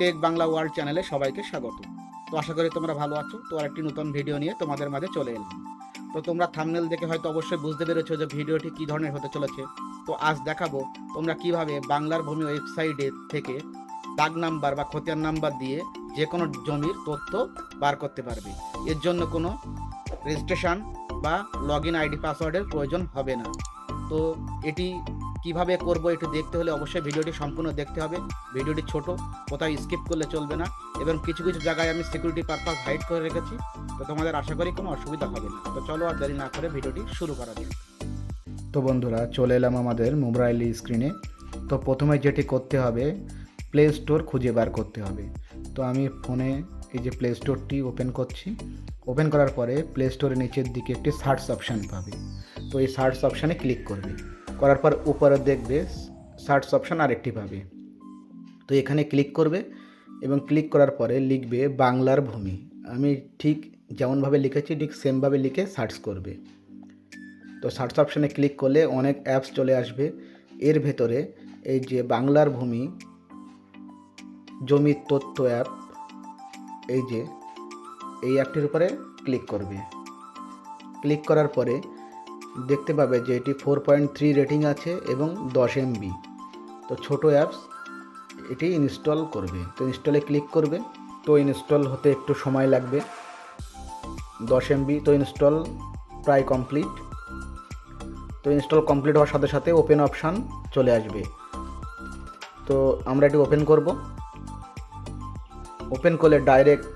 Take Bangla world চ্যানেলে সবাইকে স্বাগত। তো আশা করি তোমরা ভালো আছো। তো আর একটি নতুন ভিডিও নিয়ে তোমাদের মাঝে চলে এলাম। তো তোমরা থামনেল দেখে হয়তো অবশ্যই বুঝতে পেরেছ যে ভিডিওটি কী ধরনের হতে চলেছে। তো আজ দেখাবো তোমরা কীভাবে বাংলার ভূমি ওয়েবসাইটে থেকে দাগ নাম্বার বা খতিয়ান নাম্বার দিয়ে যে কোনো জমির তথ্য বার করতে পারবে। এর জন্য কোনো রেজিস্ট্রেশন বা লগ ইন আইডি পাসওয়ার্ডের প্রয়োজন হবে না। তো এটি কীভাবে করব একটু দেখতে হলে অবশ্যই ভিডিওটি সম্পূর্ণ দেখতে হবে। ভিডিওটি ছোট, কোথাও স্কিপ করলে চলবে না এবং কিছু কিছু জায়গায় আমি সিকিউরিটি পারপাস হাইড করে রেখেছি। তো তোমাদের আশা করি কোনো অসুবিধা হবে না। তো চলো আর দেরি না করে ভিডিওটি শুরু করা যাক। তো বন্ধুরা, চলে এলাম আমাদের মোবাইল স্ক্রিনে তো প্রথমে যেটি করতে হবে প্লে স্টোর খুঁজে বার করতে হবে। তো আমি ফোনে এই যে প্লে স্টোরটি ওপেন করছি। ওপেন করার পরে প্লে স্টোরের নিচের দিকে একটি সার্চ অপশান পাবে। তো এই সার্চ অপশানে ক্লিক করবে। করার পর উপরে দেখবে সার্চ অপশান আরেকটি পাবে। তো এখানে ক্লিক করবে এবং ক্লিক করার পরে লিখবে বাংলার ভূমি। আমি ঠিক যেমনভাবে লিখেছি, ঠিক সেমভাবে লিখে সার্চ করবে। তো সার্চ অপশানে ক্লিক করলে অনেক অ্যাপস চলে আসবে। এর ভেতরে এই যে বাংলার ভূমি, জমির তথ্য অ্যাপ এই যে, এই অ্যাপটির উপরে ক্লিক করবে। ক্লিক করার পরে দেখতে পাবে যে এটি ফোর পয়েন্ট থ্রি রেটিং আছে এবং দশ এমবি তো ছোটো অ্যাপস এটি ইনস্টল করবে। তো ইনস্টলে ক্লিক করবে। তো ইনস্টল হতে একটু সময় লাগবে। দশ এমবি তো ইনস্টল প্রায় কমপ্লিট তো ইনস্টল কমপ্লিট হওয়ার সাথে সাথে ওপেন অপশান চলে আসবে। তো আমরা এটি ওপেন করব। ওপেন করলে ডাইরেক্ট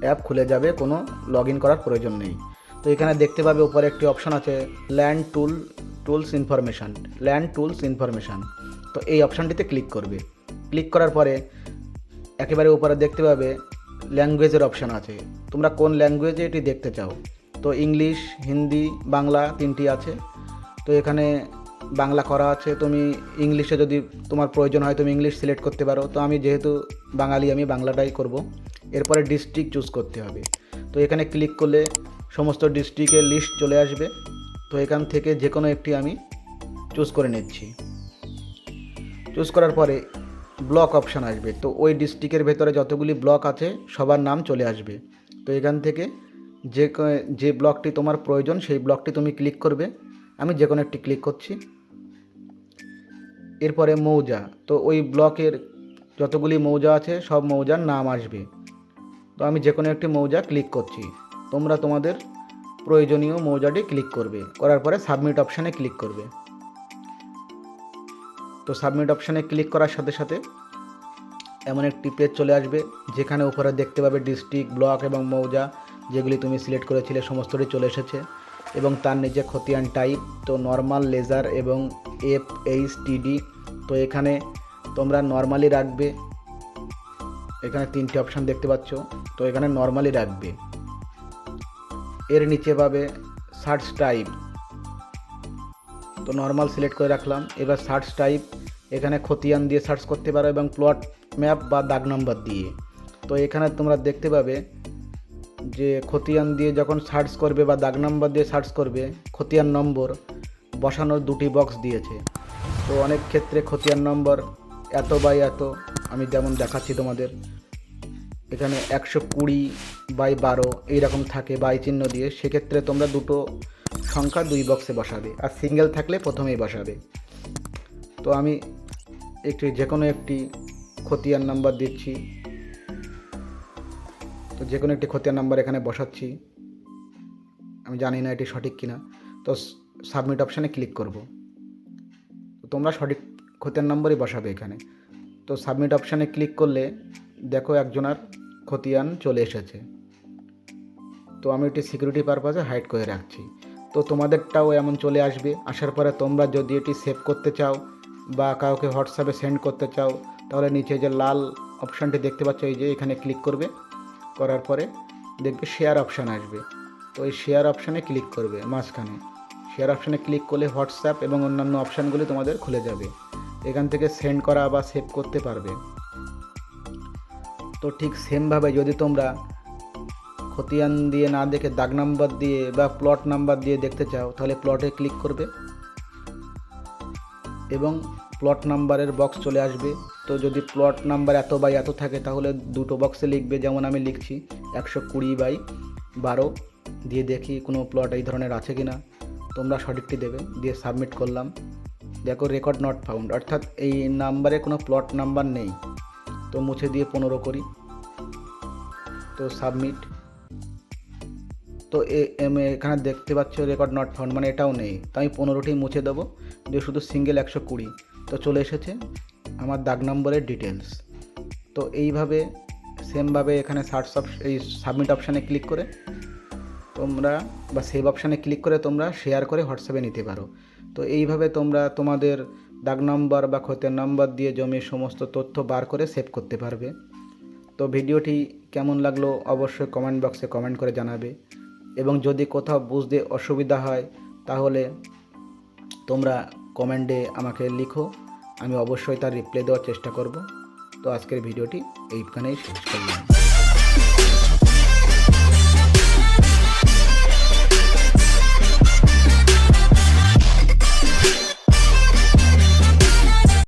অ্যাপ খুলে যাবে, কোনো লগ ইন করার প্রয়োজন নেই। তো এখানে দেখতে পাবে উপরে একটি অপশান আছে land tool tools information land tools information তো এই অপশানটিতে ক্লিক করবে। ক্লিক করার পরে একেবারে উপরে দেখতে পাবে ল্যাঙ্গুয়েজের অপশান আছে। তোমরা কোন ল্যাঙ্গুয়েজে এটি দেখতে চাও? তো ইংলিশ, হিন্দি, বাংলা তিনটি আছে। তো এখানে বাংলা করা আছে। তুমি ইংলিশে যদি তোমার প্রয়োজন হয় তুমি ইংলিশ সিলেক্ট করতে পারো। তো আমি যেহেতু বাঙালি, আমি বাংলাটাই করব। এরপরে ডিস্ট্রিক্ট চুজ করতে হবে। তো এখানে ক্লিক করলে সমস্ত ডিস্ট্রিক্টের লিস্ট চলে আসবে। তো এখান থেকে যে কোনো একটি আমি চুজ করে নিচ্ছি। চুজ করার পরে ব্লক অপশান আসবে। তো ওই ডিস্ট্রিক্টের ভেতরে যতগুলি ব্লক আছে, সবার নাম চলে আসবে। তো এখান থেকে যে যে ব্লকটি তোমার প্রয়োজন, সেই ব্লকটি তুমি ক্লিক করবে। আমি যে কোনো একটি ক্লিক করছি। এরপরে মৌজা। তো ওই ব্লকের যতগুলি মৌজা আছে, সব মৌজার নাম আসবে। তো আমি যে কোনো একটি মৌজা ক্লিক করছি। তোমরা তোমাদের প্রয়োজনীয় মৌজাটি ক্লিক করবে। করার পরে সাবমিট অপশানে ক্লিক করবে। তো সাবমিট অপশানে ক্লিক করার সাথে সাথে এমন একটি পেজ চলে আসবে, যেখানে উপরে দেখতে পাবে ডিস্ট্রিক্ট ব্লক এবং মৌজা, যেগুলি তুমি সিলেক্ট করেছিলে, সমস্তটি চলে এসেছে। এবং তার নিচে খতিয়ান টাইপ তো নর্মাল লেজার এবং এফ এইচ টিডি তো এখানে তোমরা নর্মালি রাখবে। এখানে তিনটি অপশান দেখতে পাচ্ছ। তো এখানে নর্মালি রাখবে। এর নিচে পাবে সার্চ টাইপ তো নর্মাল সিলেক্ট করে রাখলাম। এবার সার্চ টাইপ এখানে খতিয়ান দিয়ে সার্চ করতে পারো এবং প্লট ম্যাপ বা দাগ নম্বর দিয়ে। তো এখানে তোমরা দেখতে পাবে যে খতিয়ান দিয়ে যখন সার্চ করবে বা দাগ নম্বর দিয়ে সার্চ করবে, খতিয়ান নম্বর বসানোর দুটি বক্স দিয়েছে। তো অনেক ক্ষেত্রে খতিয়ান নম্বর এত বাই এত, আমি যেমন দেখাচ্ছি তোমাদের। এখানে একশো কুড়ি বাই বারো এইরকম থাকে বাই চিহ্ন দিয়ে, সেক্ষেত্রে তোমরা দুটো সংখ্যা দুই বক্সে বসাবে আর সিঙ্গেল থাকলে প্রথমেই বসাবে। তো আমি একটি যে কোনো একটি খতিয়ান নাম্বার দিচ্ছি। তো যে কোনো একটি খতিয়ান নাম্বার এখানে বসাচ্ছি। আমি জানি না এটি সঠিক কিনা। তো সাবমিট অপশানে ক্লিক করব। তো তোমরা সঠিক খতিয়ান নম্বরই বসাবে এখানে। তো সাবমিট অপশানে ক্লিক করলে দেখো একজনার খতিয়ান চলে এসেছে। তো আমি এটি সিকিউরিটি পারপাসে হাইড করে রাখছি। তো তোমাদেরটাও এমন চলে আসবে। আসার পরে তোমরা যদি এটি সেভ করতে চাও বা কাউকে হোয়াটসঅ্যাপে সেন্ড করতে চাও, তাহলে নিচে যে লাল অপশানটি দেখতে পাচ্ছ, এই যে এখানে ক্লিক করবে। করার পরে দেখবে শেয়ার অপশান আসবে। তো এই শেয়ার অপশানে ক্লিক করবে মাঝখানে। শেয়ার অপশানে ক্লিক করলে হোয়াটসঅ্যাপ এবং অন্যান্য অপশানগুলি তোমাদের খুলে যাবে। এখান থেকে সেন্ড করা বা সেভ করতে পারবে। তো ঠিক সেমভাবে যদি তোমরা খতিয়ান দিয়ে না দেখে দাগ নাম্বার দিয়ে বা প্লট নাম্বার দিয়ে দেখতে চাও, তাহলে প্লটে ক্লিক করবে। এবং প্লট নাম্বারের বক্স চলে আসবে। তো যদি প্লট নাম্বার এত বাই এত থাকে, তাহলে দুটো বক্সে লিখবে, যেমন আমি লিখছি, একশো কুড়ি বাই বারো। দিয়ে দেখি কোনো প্লট এই ধরনের আছে কি না তোমরা সঠিকটি দেবে, দিয়ে সাবমিট করলাম। দেখো রেকর্ড নট ফাউন্ড অর্থাৎ এই নাম্বারে কোনো প্লট নাম্বার নেই। তো মুছে দিয়ে পনেরো করি। তো সাবমিট তো এখানে দেখতে পাচ্ছ রেকর্ড নট ফাউন্ড মানে এটাও নেই। তো আমি পনেরোটি মুছে দেবো, দিয়ে শুধু সিঙ্গেল একশো কুড়ি। তো চলে এসেছে আমার দাগ নম্বরের ডিটেলস তো এইভাবে সেমভাবে এখানে সার্চ অপ এই সাবমিট অপশানে ক্লিক করে তোমরা, বা সেভ অপশানে ক্লিক করে তোমরা শেয়ার করে হোয়াটসঅ্যাপে নিতে পারো। তো এইভাবে তোমরা তোমাদের দাগ নম্বর বা ক্ষতের নম্বর দিয়ে জমির সমস্ত তথ্য বার করে সেভ করতে পারবে। তো ভিডিওটি কেমন লাগল অবশ্যই কমেন্ট বক্সে কমেন্ট করে জানাবে। এবং যদি কোথাও বুঝতে অসুবিধা হয়, তাহলে তোমরা কমেন্টে আমাকে লিখো। আমি অবশ্যই তার রিপ্লাই দেওয়ার চেষ্টা করব। তো আজকের ভিডিওটি এইখানেই শেষ করলাম।